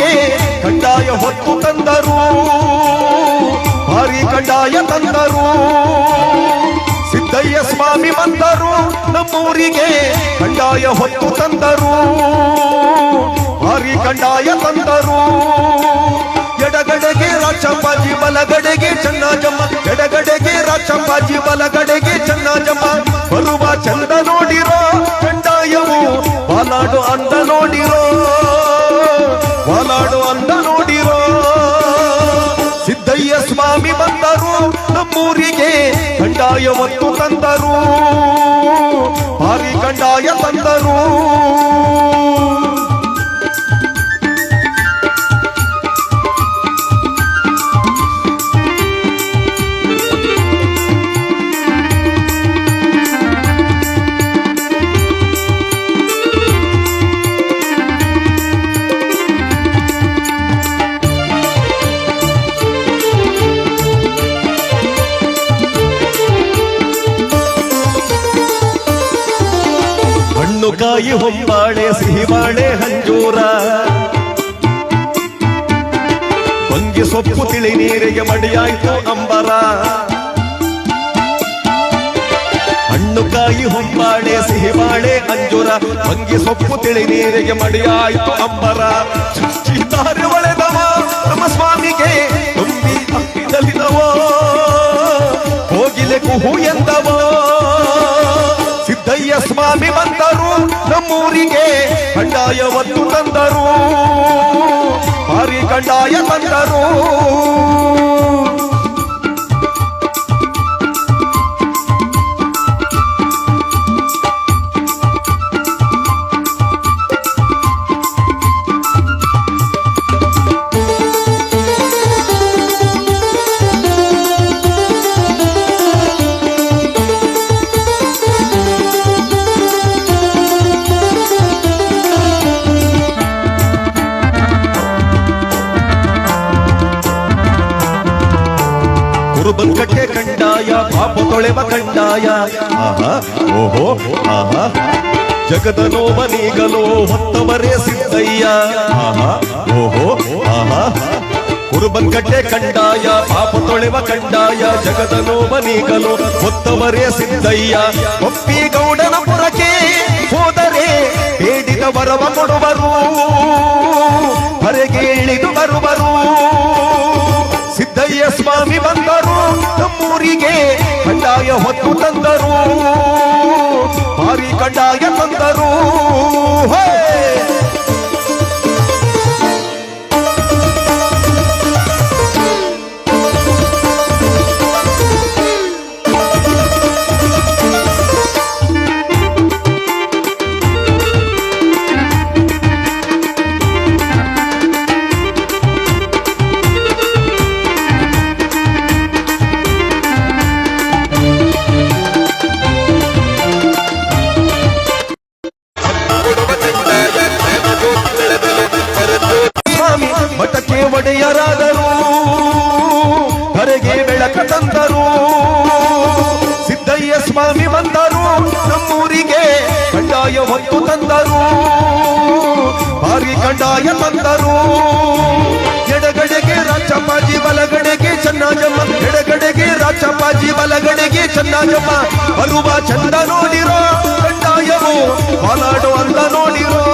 ನಮ್ಮೂರಿಗೆ ಕಡ್ಡಾಯ ಹೊತ್ತು ತಂದರು, ಭಾರಿ ಕಡ್ಡಾಯ ತಂದರು. ಸಿದ್ದಯ್ಯ ಸ್ವಾಮಿ ಬಂದರು, ನಮ್ಮೂರಿಗೆ ಕಡ್ಡಾಯ ಹೊತ್ತು ತಂದರು. ಭಾರಿ ಕಡ್ಡಾಯ ತಂದರು. ಎಡಗಡೆಗೆ ರಾಚಂಬಾಜಿ ಬಲಗಡೆಗೆ ಚನ್ನಾಜಮ್ಮ ಎಡಗಡೆಗೆ ರಾಚಂಬಾಜಿ ಬಲಗಡೆಗೆ ಮತ್ತು ತಂದರು ಭಾರಿ ಕಂಡಾಯ ತಂದರು. ಕಾಯಿ ಹೊಂಬಾಳೆ ಸಿಹಿಬಾಳೆ ಹಂಜೂರ ಹೊಂಗಿ ಸೊಪ್ಪು ತಿಳಿ ನೀರಿಗೆ ಮಡಿಯಾಯ್ತು ಅಂಬರ. ಹಣ್ಣು ಕಾಯಿ ಹೊಂಬಾಳೆ ಸಿಹಿಬಾಳೆ ಅಂಜೂರ. ಹೊಂಗಿ ಸೊಪ್ಪು ತಿಳಿ ನೀರಿಗೆ ಮಡಿಯಾಯ್ತು ಅಂಬರ. ನಮ್ಮೂರಿಗೆ ಕಂಡಾಯ ಒತ್ತು ತಂದರು ಭಾರಿ ಕಡ್ಡಾಯ ತಂದರು. ಕುರುಬಂಕಟ್ಟೆ ಕಂಡಾಯ, ಪಾಪ ತೊಳೆವ ಕಂಡಾಯ. ಆಹಾ, ಓಹೋ, ಆಹಾ. ಜಗದ ನೋವನೀಗಲೋ ಹೊತ್ತವರೇ ಸಿದ್ದಯ್ಯ. ಆಹಾ, ಓಹೋ, ಆಹಾ. ಕುರುಬಂಕಟ್ಟೆ ಕಂಡಾಯ, ಪಾಪ ತೊಳೆವ ಕಂಡಾಯ. ಜಗದ ನೋವನೀಗಲೋ ಹೊತ್ತವರೇ ಸಿದ್ದಯ್ಯ. ಒಪ್ಪಿ ಗೌಡನ ಪುರಕ್ಕೆ ಹೋದರೆ ಬೇಡಿದ ವರವ ಕೊಡುವರು. ಹೊರಗೆ ಇಳಿದು ಬರುವರು. ಸಿದ್ದಯ್ಯ ಸ್ವಾಮಿ ಬಂದರು ನಮ್ಮೂರಿಗೆ ಕಡ್ಡಾಯ ಹೊತ್ತು ತಂದರು ಭಾರಿ ಕಡ್ಡಾಯ ತಂದರು ಹೇ! ತಂದರು. ಸಿದ್ದಯ್ಯ ಸ್ವಾಮಿ ಬಂದರು. ನಮ್ಮೂರಿಗೆ ಕಡ್ಡಾಯ ಹೊತ್ತು ತಂದರು. ಭಾರಿ ಕಡ್ಡಾಯ ತಂದರು. ಎಡಗಡೆಗೆ ರಾಚಪ್ಪಾಜಿ ಬಲಗಡೆಗೆ ಚೆನ್ನಾಜಮ್ಮ. ಎಡಗಡೆಗೆ ರಾಚಪ್ಪಾಜಿ ಬಲಗಡೆಗೆ ಚೆನ್ನಾಜಮ್ಮ. ಬರುವ ಚಂದ ನೋಡಿರೋ ಕಡ್ಡಾಯವು ಬಾಲಾಡು ಅಂತ ನೋಡಿರೋ.